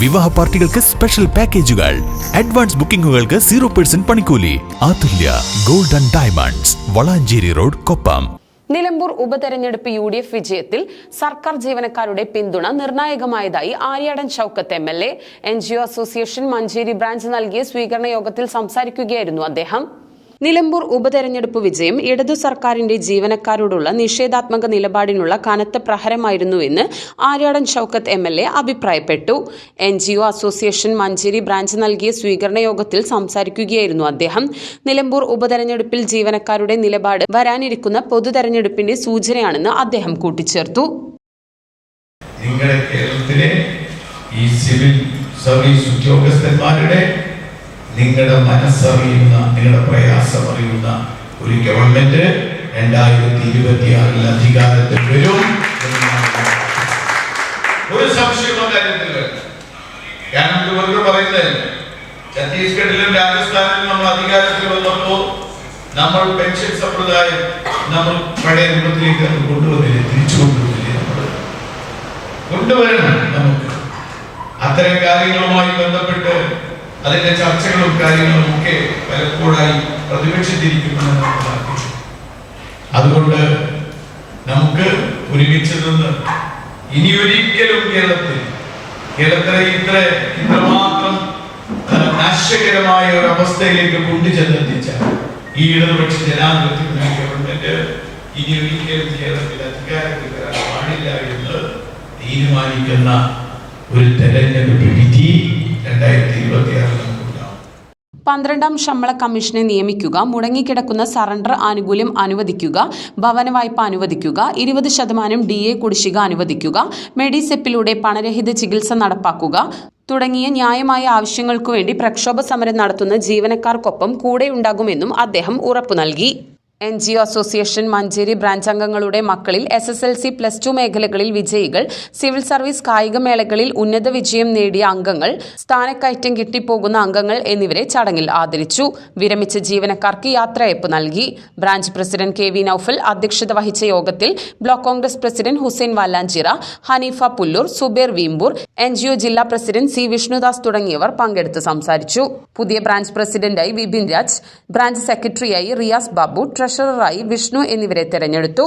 വിവാഹ പാർട്ടികൾക്ക് സ്പെഷ്യൽ പാക്കേജുകൾ അഡ്വാൻസ് ബുക്കിംഗുകൾക്ക് സീറോ പെർസെന്റ് പണിക്കൂലി. Athulya golden diamonds Valanchery road Koppam. Nilambur ഉപതെരഞ്ഞെടുപ്പ് യു ഡി എഫ് വിജയത്തിൽ സർക്കാർ ജീവനക്കാരുടെ പിന്തുണ നിർണായകമായതായി Aryadan Shoukath M L A N G O association Manjeri branch നൽകിയ സ്വീകരണ യോഗത്തിൽ സംസാരിക്കുകയായിരുന്നു അദ്ദേഹം. നിലമ്പൂർ ഉപതെരഞ്ഞെടുപ്പ് വിജയം ഇടതു സർക്കാരിന്റെ ജീവനക്കാരോടുള്ള നിഷേധാത്മക നിലപാടിനുള്ള കനത്ത പ്രഹരമായിരുന്നുവെന്ന് Aryadan Shoukath M L A അഭിപ്രായപ്പെട്ടു. N G O association Manjeri branch നൽകിയ സ്വീകരണ യോഗത്തിൽ സംസാരിക്കുകയായിരുന്നു അദ്ദേഹം. നിലമ്പൂർ ഉപതെരഞ്ഞെടുപ്പിൽ ജീവനക്കാരുടെ നിലപാട് വരാനിരിക്കുന്ന പൊതു തെരഞ്ഞെടുപ്പിന്റെ സൂചനയാണെന്ന് അദ്ദേഹം കൂട്ടിച്ചേർത്തു. നിങ്ങളുടെ കേരളത്തിലെ ഈ സിവിൽ സർവീസ് ഉദ്യോഗസ്ഥന്മാരുടെ നിങ്ങളുടെ മനസ്സറിയുന്ന നിങ്ങളുടെ പ്രയാസം അറിയുന്ന ഒരു ഗവൺമെന്റ് രണ്ടായിരത്തി ഇരുപത്തിയാറിൽ അധികാരത്തിൽ വരും ഒരു സംശയവും കാര്യത്തിൽ. കാരണം പറയുന്നത് ഛത്തീസ്ഗഡിലും രാജസ്ഥാനിലും നമ്മൾ അധികാരത്തിൽ വന്നപ്പോ നമ്മൾ പെൻഷൻ സമ്പ്രദായം നമ്മൾ പഴയ രൂപത്തിലേക്ക് അത് കൊണ്ടുവന്നില്ലേ? തിരിച്ചു കൊണ്ടുവന്നില്ലേ? നമ്മൾ കൊണ്ടുവരണം നമുക്ക്. അത്തരം കാര്യങ്ങളുമായി ബന്ധപ്പെട്ട് അതിന്റെ ചർച്ചകളും കാര്യങ്ങളും ഒക്കെ പലപ്പോഴായി പ്രതിപക്ഷത്തിരിക്കുമെന്ന് അതുകൊണ്ട് നമുക്ക് ഒരുമിച്ച് നിന്ന് ഇനി ഒരിക്കലും കേരളത്തിൽ കേരളത്തിലെ ഇത്ര ഇത്രമാത്രം നാശകരമായ ഒരു അവസ്ഥയിലേക്ക് കൊണ്ടുചെന്നെത്തിച്ച ഈ ഇടതുപക്ഷ ജനാധിപത്യ ഗവൺമെന്റ് ഇനി ഒരിക്കലും കേരളത്തിൽ അധികാരത്തിൽ വരാൻ പാടില്ല എന്ന് തീരുമാനിക്കുന്ന ഒരു തെരഞ്ഞെടുപ്പ് വിധി പന്ത്രണ്ടാം ശമ്പള കമ്മീഷനെ നിയമിക്കുക മുടങ്ങിക്കിടക്കുന്ന സറണ്ടർ ആനുകൂല്യം അനുവദിക്കുക ഭവന വായ്പ അനുവദിക്കുക ഇരുപത് ശതമാനം ഡി എ കുടിശ്ശിക അനുവദിക്കുക മെഡിസെപ്പിലൂടെ പണരഹിത ചികിത്സ നടപ്പാക്കുക തുടങ്ങിയ ന്യായമായ ആവശ്യങ്ങൾക്കു വേണ്ടി പ്രക്ഷോഭ സമരം നടത്തുന്ന ജീവനക്കാർക്കൊപ്പം കൂടെയുണ്ടാകുമെന്നും അദ്ദേഹം ഉറപ്പു നൽകി N G O association Manjeri branch അംഗങ്ങളുടെ മക്കളിൽ S S L C plus two മേഖലകളിൽ വിജയികൾ സിവിൽ സർവീസ് കായികമേളകളിൽ ഉന്നത വിജയം നേടിയ അംഗങ്ങൾ സ്ഥാനക്കയറ്റം കിട്ടിപ്പോകുന്ന അംഗങ്ങൾ എന്നിവരെ ചടങ്ങിൽ ആദരിച്ചു. വിരമിച്ച ജീവനക്കാർക്ക് യാത്രയയപ്പ് നൽകി. Branch president K V Noufal അധ്യക്ഷത വഹിച്ച യോഗത്തിൽ block Congress president Hussain Valanchira Haneefa Pullur Subair Veempur N G O ജില്ലാ പ്രസിഡന്റ് സി വിഷ്ണുദാസ് തുടങ്ങിയവർ പങ്കെടുത്ത് സംസാരിച്ചു. പുതിയ ബ്രാഞ്ച് പ്രസിഡന്റായി വിപിൻ രാജ് ബ്രാഞ്ച് സെക്രട്ടറിയായി റിയാസ് ബാബു ട്രഷററായി വിഷ്ണു എന്നിവരെ തെരഞ്ഞെടുത്തു